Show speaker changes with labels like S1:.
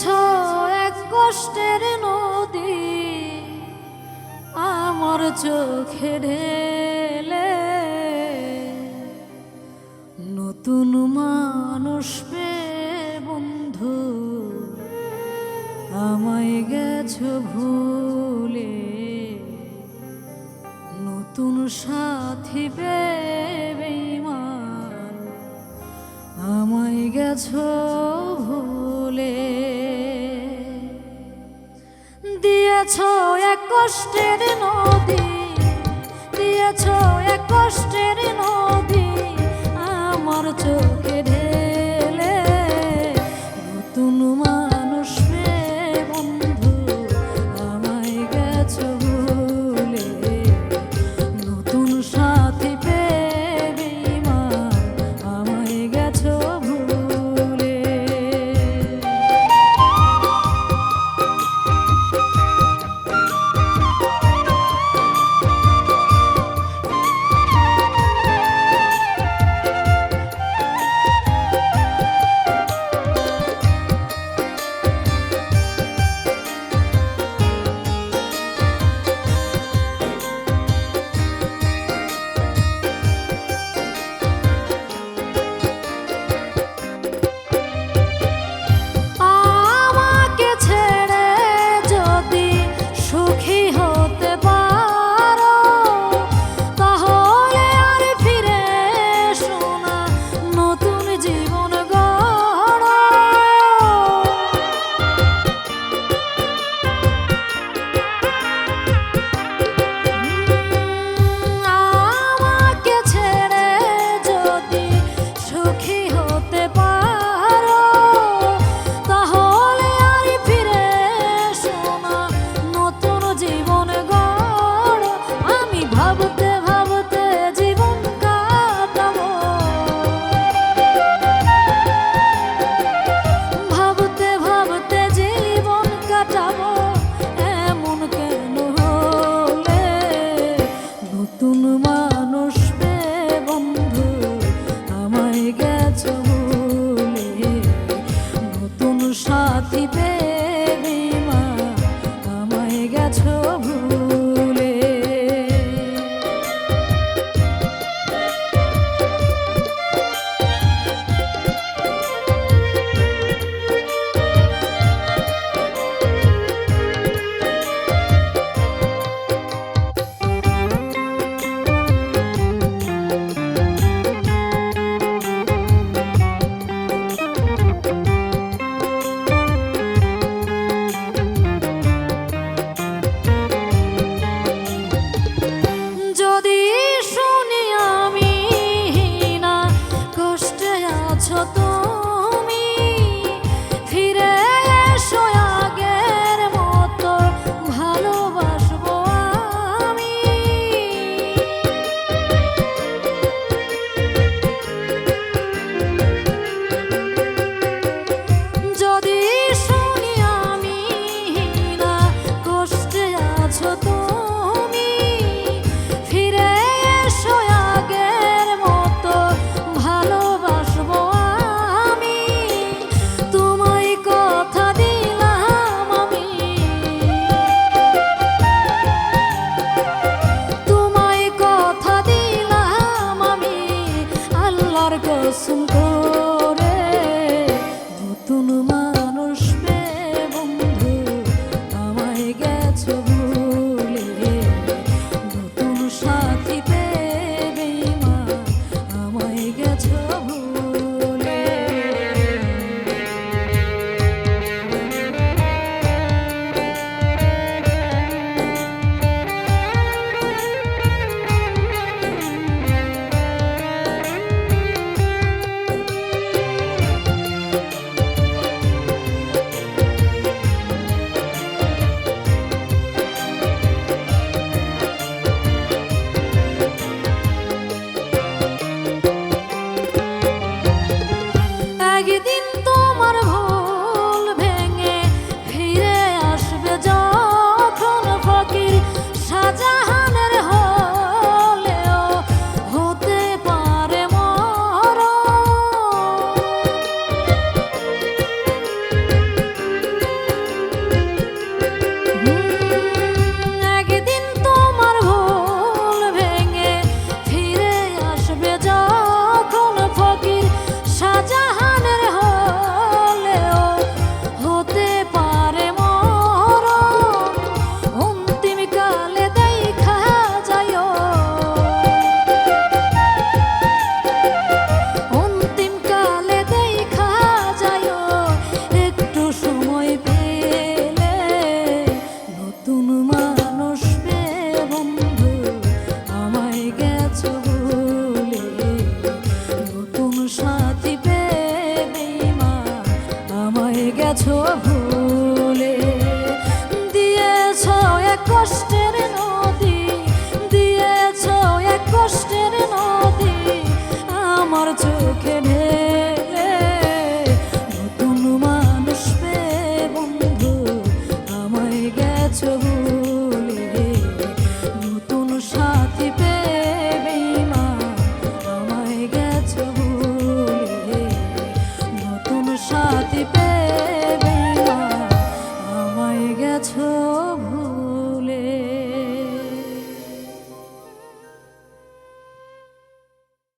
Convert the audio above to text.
S1: ছ এক কষ্টের নদী, আমার চোখে ঢেলে। নতুন মানুষ পে বন্ধু, আমায় গেছ ভুলে। নতুন সাথী পে বেইমান আমায় গেছ ভুলে। দিয়েছ এক কষ্টের নদী দিয়েছ এক কষ্টের নদী। মানুষ some সেদিন তোমার সাথী পেবে না। আমায় গেছো